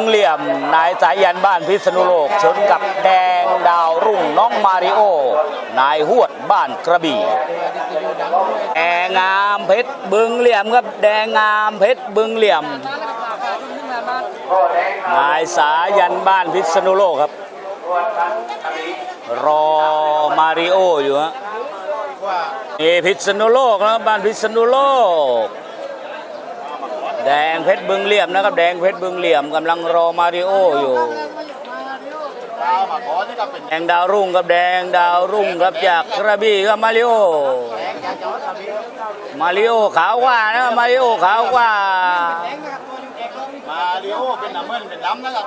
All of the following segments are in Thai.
งเหลี่ยม นายสายยันบ้านพิษณุโลก ชนกับแดงดาวรุ่งน้องมาริโอ นายหวดบ้านกระบี่แดงงามเพชรบึงเหลี่ยมครับแดงงามเพชรบึงเหลี่ยม นายสายันบ้านพิษณุโลกครับ รอมาริโออยู่ฮะนี่พิษณุโลกนะบ้านพิษณุโลก แดงเพชรบึงเหลี่ยมนะครับ แดงเพชรบึงเหลี่ยมกำลังรอมาริโออยู่แดงดาวรุ่งกับแดงดาวรุ่งครับจากกระบี่กับมาริโอมาริโอขาวกว่านะมาริโอขาวกว่า มาริโอเป็นน้ำเงินเป็นดำนะครับ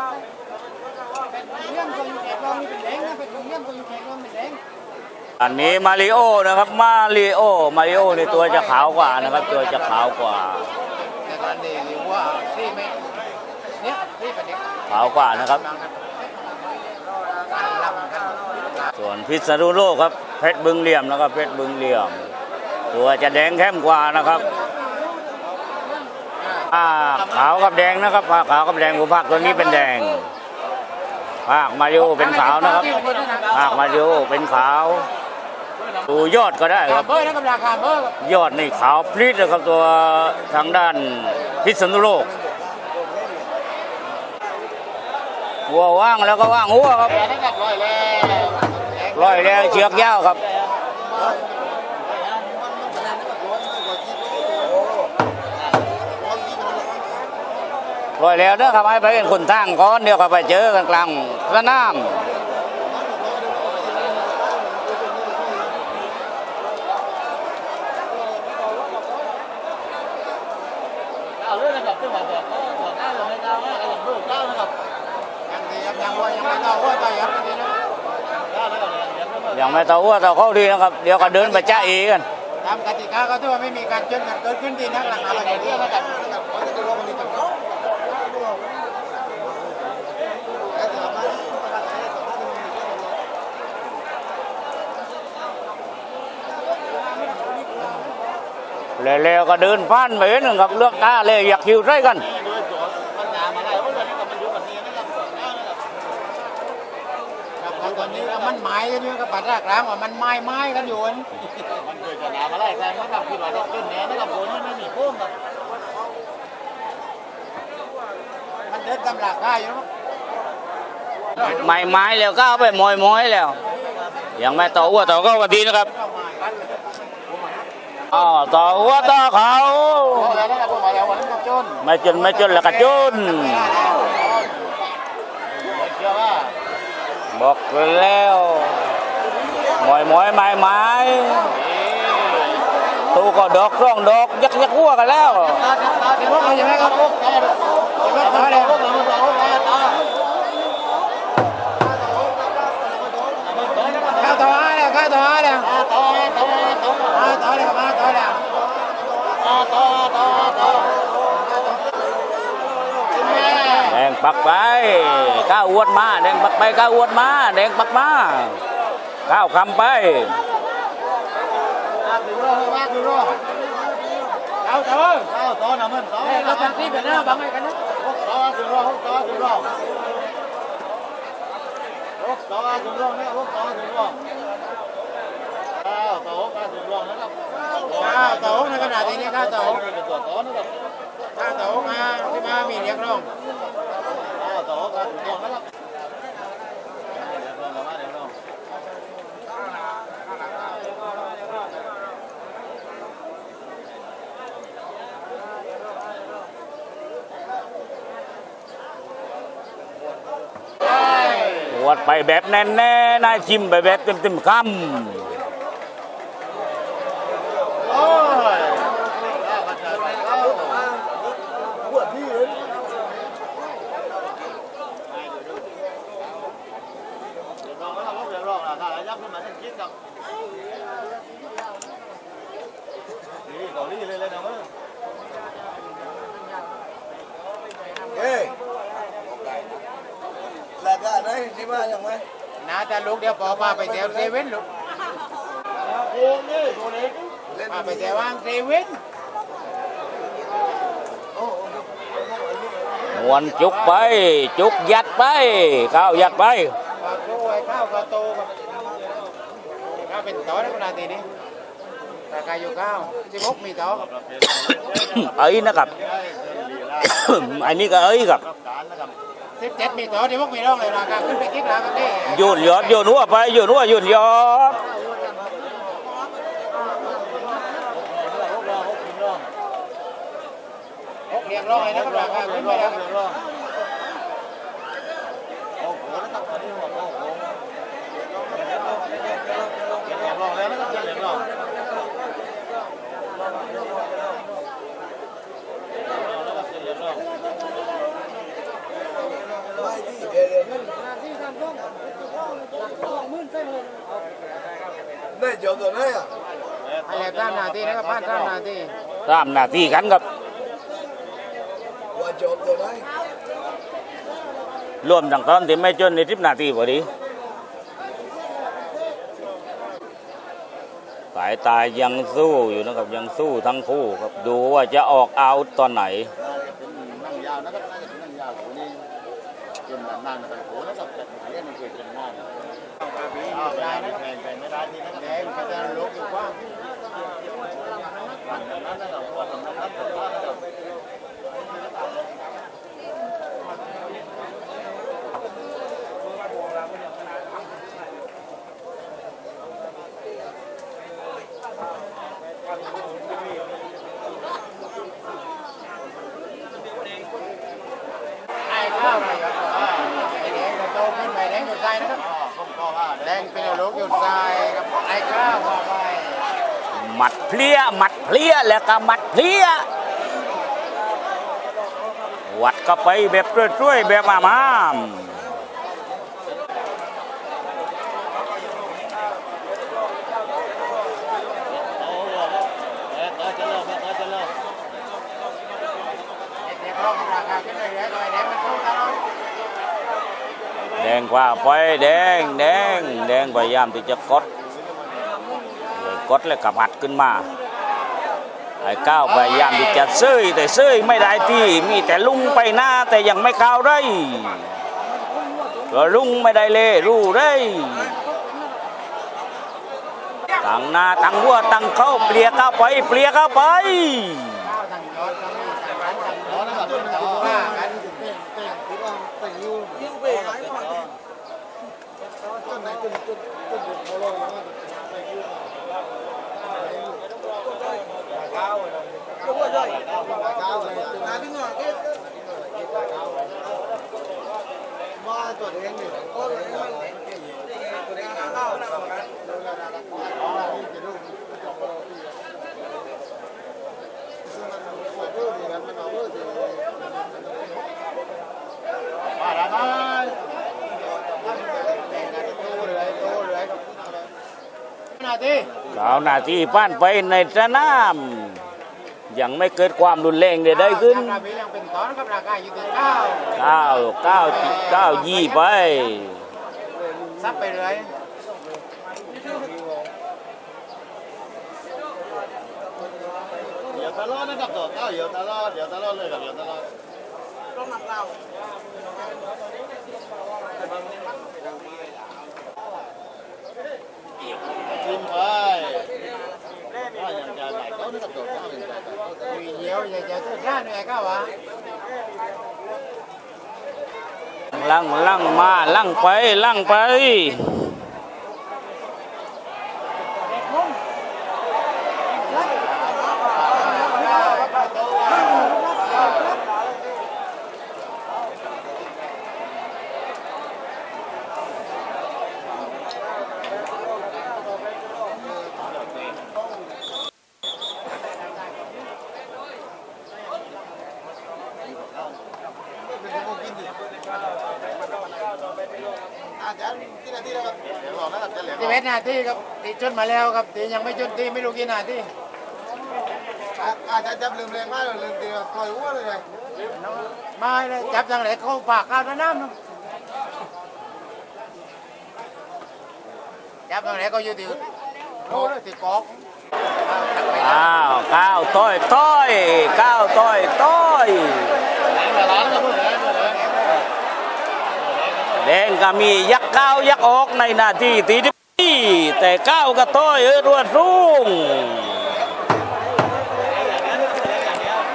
อันนี้มาริโอนะครับมาริโอมาริโอในตัวจะขาวกว่านะครับ ตัวจะขาวกว่า แต่ตอนนี้เรียกว่าที่ไม่เนี่ยที่เป็นเด็กขาวกว่านะครับ ส่วนพิษณุโลกครับเพชรบึงเหลี่ยมนะครับเพชรบึงเหลี่ยม ตัวจะแดงเข้มกว่านะครับผ้าขาวกับแดงนะครับผ้าขาวกับแดงผมภาคตัวนี้เป็นแดงภาคมาริโอเป็นขาวนะครับภาคมาริโอเป็นขาว ดูยอดก็ได้คขารับเบอร์นะครับราคาเบอร์ยอดนี่ขาวพลิดนะครับตัวทางด้านพิษณุโลกหัวว่างแล้วก็ว่างหัวครับแต่นะครับร้อยแล้วร้อยแรงเชือกยาวครับ ร้อยแล้วเด้อครับให้ไปเป็นคนทางก้อนเดียวก็ไปเจอกันกลางสนาม เอาเรื่องนะครับที่ว่าตัวตัวก้าวยังไม่ก้าวนะยังเบอร์ก้าวนะครับยังดีครับยังว่ายังไม่ก้าวว่าไปครับนี่นะก้าวแล้วก็ยังเบยังไม่ต่อหัวต่อเข้าดีนะครับ เดี๋ยวก็เดินไปจ้าเอกันตามกติกาก็ถือว่าไม่มีการชนกันเกิดขึ้นดีนักหลังอะไรอย่างเงี้ยนะครับ แล้วๆก็เดินผ่านไปเห็นครับเลือกตาเลยอยากคิวใส่กันมันหนามาได้เพราะว่านี่ก็มันอยู่แบบนี้นะครับก้าวนะครับครับตอนนี้มันไม้กันอยู่กับปัดรากร้างว่ามันไม้ไม้กันอยู่มันเคยจะหนามาไล่แซงนะครับคิดว่าจะขึ้นแน่นะครับโหนี่ไม่มีโค้งครับมันเดินตำหลักได้อยู่นะครับไม้ไม้แล้วก็เอาไปมอยมอยแล้วยังไม่ต่อหัวต่อเข้ากันดีนะครับ อ๋อต่อหัวต่อเขาพอแล้วนะครับพอแล้ววันนี้ก็จนไม่จนไม่จนแล้วก็จนเชื่อว่าบอกแล้วมอยมอยไม้ไม้ตูก็ดอกร่องดอกยักยักหัวกันแล้ว ปักไปก้าวอวดมาแดงปักไปก้าวอวดมาแดงปักมาก้าวคำไปดูรอว่าดูรอข้าต่อข้าต่อนะมันต่อเราตัดที่เป็นหน้าบังให้กันนะต่อดูรอต่อดูรอต่อดูรอเนี่ยต่อดูรอข้าวต่อข้าวดูรอนะครับข้าวต่อในขณะนี้ข้าวต่อเป็นตัวต่อนะครับข้าวต่อมาที่มามีเรียกร้อง ต่อข้าวดูรอนะครับเรียกร้องมาเรียกร้อวดไปแบบแน่แน่ๆนายชิมไปแบบเต็มเต็มๆคโอ้ยข้าวมันจะไปข้าวปวดที่เลยเดี๋ยวลองแล้วเราก็เดี๋ยวลองนะถ้ายับขึ้นมาจะคิดกับนี่เกาหลีเลยเลยนะมึง là cái đấy chỉ mà chẳng mấy น่าจะลูกเดี๋ยวปอพาไปเที่ยวเซเว่นลูกพาไปเที่ยวว่างเซเว่นำวนจุกไป จุกยัดไป ข้าวยัดไปปากตู้ไว้ข้าวกระโตครับข้าวเป็นต่อในขนาดนี้ราคาอยู่ข้าวสิบหกมีต่อครับเอ้ยนะครับ อันนี้ก็เอ้ยครับ สิบเจ็ดมีต่อสิบหกมีร่องเลยราคาขึ้นไปกิ๊กราคาเด้โยนยอดโยนหัวไปโยนหัวโยนยอดหกเรียงร่องเลยนะครับราคาขึ้นไปแล้วครับไม่ที่เดี๋ยวเดี๋ยวนั่นได้ จบตัวไหนอะอะไรก้านนาทีนะครับบ้านก้านนาทีตามหน้าที่กันครับ ว่าจบตัวไหนรวมทั้งตอนที่ไม่จนในทิปนาทีพอดีสายตายังสู้อยู่นะครับยังสู้ทั้งคู่ครับดูว่าจะออกเอาตอนไหนนั่งยาวนะครับน่าจะเป็นนั่งยาวโหนี่จนนานๆนะครับโหนะครับแต่เรื่องมันเกิดเป็นนานเอา ได้นะครับแข่งไม่ได้ที่นั่นแดงเขาจะลุกอยู่กว้างฝั่งนั้นนะครับเพราะว่าฝั่งนั้นฝั่งนั้นนะครับ ไอ้ข้าวเลยครับไอ้แดงจะโตขึ้นไปแดงหยุดใจนะครับ แดงเป็นลูกหยุดใจครับไอ้ข้าวว่าไปหมัดเพลี้ยหมัดเพลี้ยแล้วก็หมัดเพลี้ยวัดก็ไปแบบช่วยๆแบบอามามๆเด็กๆร้องราคาขึ้นเลยๆหน่อยแดงมันสู้ตลอด แดงกว่าไปแดงแดงแดงพยายามที่จะกดกดแล้วกับหัดขึ้นมาไอ้ก้าวพยายามที่จะซื้อแต่ซื้อไม่ได้ที่มีแต่ลุงไปหน้าแต่ยังไม่เข้าได้ก็ลุงไม่ได้เลยรู้ได้ตั้งหน้าตั้งหัวตั้งเข้าเปลี่ยเข้าไปเปลี่ยเข้าไป ยครับนาทีเก้านาทีผ่านไปในสนาม ยังไม่เกิดความรุนแรงใดๆขึ้นราคายังเป็นตอนครับราคาอยู่ที่เก้าเก้าเก้าเก้ายี่ไปซับไปเลยเดี๋ยวตลอดนะครับตัวก้าวเดี๋ยวตลอดเดี๋ยวตลอดเลยกับเดี๋ยวตลอดต้องนำเราทีมไป ก็ยังจะไหลเขานะครับตัวก้าวเป็นใจมีเยี่ยวอย่าจะตื้อด้านเลยก้าวะ ลั่งลั่งมาลั่งไปลั่งไป อาจารย์ที่นาทีแล้วครับเดี๋ยวรอนะครับจะเหลือทีเวทนาทีครับตีจนมาแล้วครับตียังไม่จนตีไม่รู้กี่นาทีอาจารย์จับลืมแรงมากเลยลืมตีปล่อยหัวเลยไงไม่เลยจับทางไหนเข้าปากเข้าวน้ำจับทางไหนก็อยู่ที่โน่นที่กอกอ้าวก้าวต้อยต้อยก้าวต้อยต้อยแรงแต่ร้านก็พูด แดงก็มียักษ์ก้าวยักษ์ออกในนาทีตีดีแต่ก้าวก็ต้อยเอ้ยรวดรุ่ง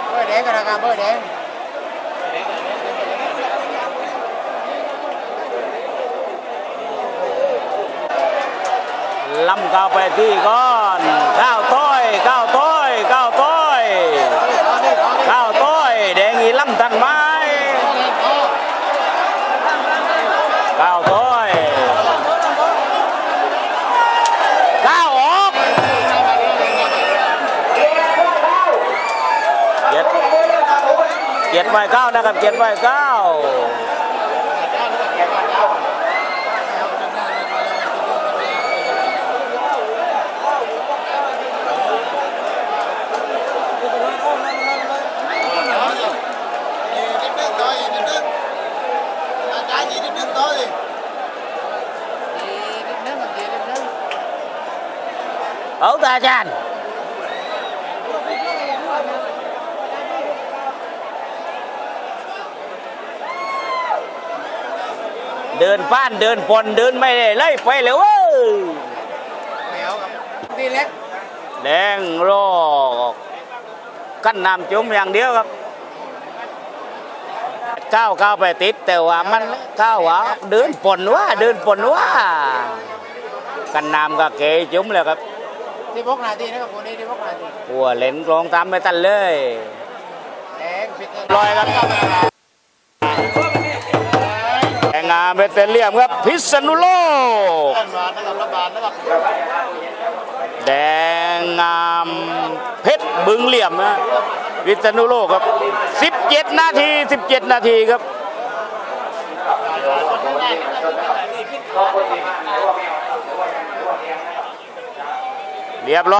เบอร์แดงกันนะครับเบอร์แดงลำก้าวไปที่ก่อนก้าวต้อยก้าวต้อยก้าวต้อยก้าวต้อยแดงอีลำทันไม้ก้าวต้อยก้าวออกเจ็ดเจ็ดไปเก้านะครับเจ็ดไปเก้าเอาตาอาจาร เดินป้านเดินปนเดินไม่ได้ไล่ไปเลยเว้ยแมวครับตีเล็กแดงรอกกั้นน้ำจุ่มอย่างเดียวครับก้าวก้าวไปติดแต่ว่ามันก้าวว่าเดินปนว่าเดินปนว่ากันน้ำก็เกยจุ่มแล้วครับที่พกนาทีนะครับคนนี้ที่พกนาทีหัวเล่นกลองตามไม่ตันเลยแดงปิดลอยครับแอ งามเบตเตเลียมครับพิษณุโลกแดงงามเพชรบึงเหลี่ยมนะพิษณุโลกครับ 17 นาที 17 นาทีครับเรียบร้อย